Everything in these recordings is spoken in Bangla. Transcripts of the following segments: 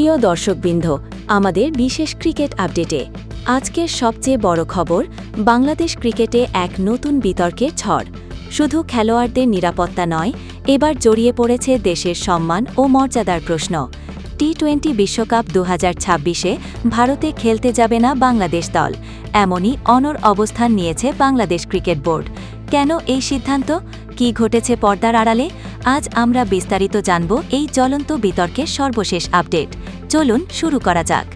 প্রিয় দর্শকবৃন্দ, আমাদের বিশেষ ক্রিকেট আপডেটে। আজকের সবচেয়ে বড় খবর, বাংলাদেশ ক্রিকেটে এক নতুন বিতর্কের ঝড়। শুধু খেলোয়াড়দের নিরাপত্তা নয়, এবার জড়িয়ে পড়েছে দেশের সম্মান ও মর্যাদার প্রশ্ন। টি টোয়েন্টি বিশ্বকাপ দু হাজার ছাব্বিশে ভারতে খেলতে যাবে না বাংলাদেশ দল। এমনই অনর অবস্থান নিয়েছে বাংলাদেশ ক্রিকেট বোর্ড। কেন এই সিদ্ধান্ত? কি ঘটেছে পর্দার আড়ালে? আজ আমরা বিস্তারিত জানব এই জ্বলন্ত বিতর্কের সর্বশেষ আপডেট। চলুন শুরু করা যাক।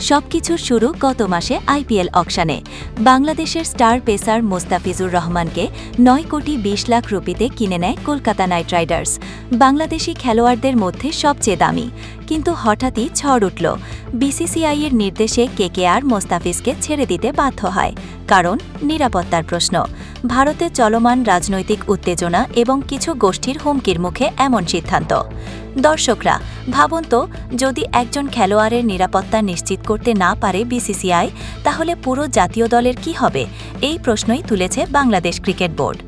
সবকিছুর শুরু গত মাসে আইপিএল অকশানে। বাংলাদেশের স্টার পেসার মোস্তাফিজুর রহমানকে নয় কোটি বিশ লাখ রুপিতে কিনে নেয় কলকাতা নাইট রাইডার্স। বাংলাদেশি খেলোয়াড়দের মধ্যে সবচেয়ে দামি। কিন্তু হঠাৎই ঝড় উঠল। বিসিসিআইয়ের নির্দেশে কেকেআর মোস্তাফিজকে ছেড়ে দিতে বাধ্য হয়। কারণ নিরাপত্তার প্রশ্ন। ভারতে চলমান রাজনৈতিক উত্তেজনা এবং কিছু গোষ্ঠীর হুমকির মুখে এমন সিদ্ধান্ত। দর্শকরা, ভাবুন তো, যদি একজন খেলোয়াড়ের নিরাপত্তা নিশ্চিত করতে না পারে বিসিসিআই, তাহলে পুরো জাতীয় দলের কি হবে? এই প্রশ্নই তুলেছে বাংলাদেশ ক্রিকেট বোর্ড।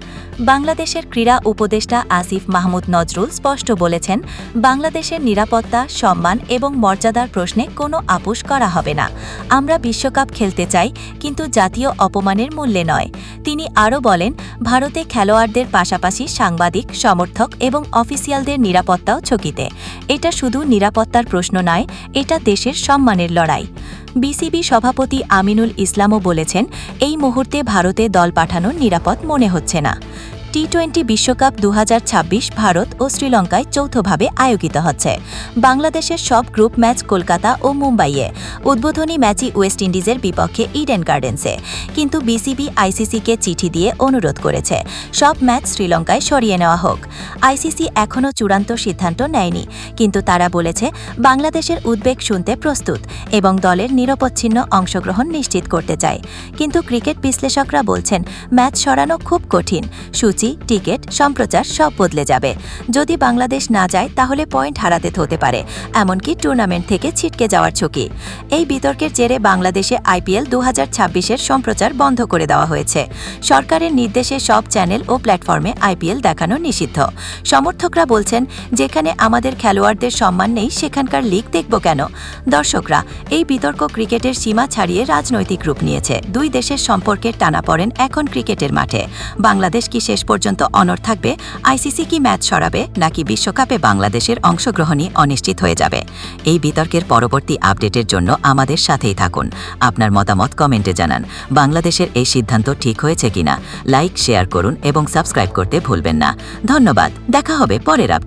বাংলাদেশের ক্রীড়া উপদেষ্টা আসিফ মাহমুদ নজরুল স্পষ্ট বলেছেন, বাংলাদেশের নিরাপত্তা, সম্মান এবং মর্যাদার প্রশ্নে কোনো আপোষ করা হবে না। আমরা বিশ্বকাপ খেলতে চাই, কিন্তু জাতীয় অপমানের মূল্যে নয়। তিনি আরও বলেন, ভারতে খেলোয়াড়দের পাশাপাশি সাংবাদিক, সমর্থক এবং অফিসিয়ালদের নিরাপত্তাও ঝুঁকিতে। এটা শুধু নিরাপত্তার প্রশ্ন নয়, এটা দেশের সম্মানের লড়াই। বিসিবি সভাপতি আমিনুল ইসলামও বলেছেন এই মুহূর্তে ভারতে দল পাঠানোর নিরাপদ মনে হচ্ছে না। টি টোয়েন্টি বিশ্বকাপ দু হাজার ছাব্বিশ ভারত ও শ্রীলঙ্কায় যৌথভাবে আয়োজিত হচ্ছে। বাংলাদেশের সব গ্রুপ ম্যাচ কলকাতা ও মুম্বাইয়ে। উদ্বোধনী ম্যাচই ওয়েস্ট ইন্ডিজের বিপক্ষে ইডেন গার্ডেন্সে। কিন্তু বিসিবি আইসিসিকে চিঠি দিয়ে অনুরোধ করেছে, সব ম্যাচ শ্রীলঙ্কায় সরিয়ে নেওয়া হোক। আইসিসি এখনও চূড়ান্ত সিদ্ধান্ত নেয়নি, কিন্তু তারা বলেছে, বাংলাদেশের উদ্বেগ শুনতে প্রস্তুত এবং দলের নিরপচ্ছিন্ন অংশগ্রহণ নিশ্চিত করতে চায়। কিন্তু ক্রিকেট বিশ্লেষকরা বলছেন, ম্যাচ সরানো খুব কঠিন। সূচি টিকিট, সম্প্রচার সব বদলে যাবে। যদি বাংলাদেশ না যায়, তাহলে পয়েন্ট হারাতে হতে পারে, এমনকি টুর্নামেন্ট থেকে ছিটকে যাওয়ার ঝুঁকি। এই বিতর্কের জেরে বাংলাদেশে আইপিএল দু হাজার সম্প্রচার বন্ধ করে দেওয়া হয়েছে। সরকারের নির্দেশে সব চ্যানেল ও প্ল্যাটফর্মে আইপিএল দেখানো নিষিদ্ধ। সমর্থকরা বলছেন, যেখানে আমাদের খেলোয়াড়দের সম্মান নেই, সেখানকার লিগ দেখব কেন? দর্শকরা, এই বিতর্ক ক্রিকেটের সীমা ছাড়িয়ে রাজনৈতিক রূপ নিয়েছে। দুই দেশের সম্পর্কের টানাপড়েন এখন ক্রিকেটের মাঠে। বাংলাদেশ কি শেষ পর্যন্ত অনর থাকবে, আইসিসি কি ম্যাচ সরাবে নাকি বিশ্বকাপে বাংলাদেশের অংশগ্রহণই অনিশ্চিত হয়ে যাবে? এই বিতর্কের পরবর্তী আপডেটের জন্য আমাদের সাথেই থাকুন। আপনার মতামত কমেন্টে জানান। বাংলাদেশের এই সিদ্ধান্ত ঠিক হয়েছে কিনা? লাইক, শেয়ার করুন এবং সাবস্ক্রাইব করতে ভুলবেন না। ধন্যবাদ। দেখা হবে পরের আপ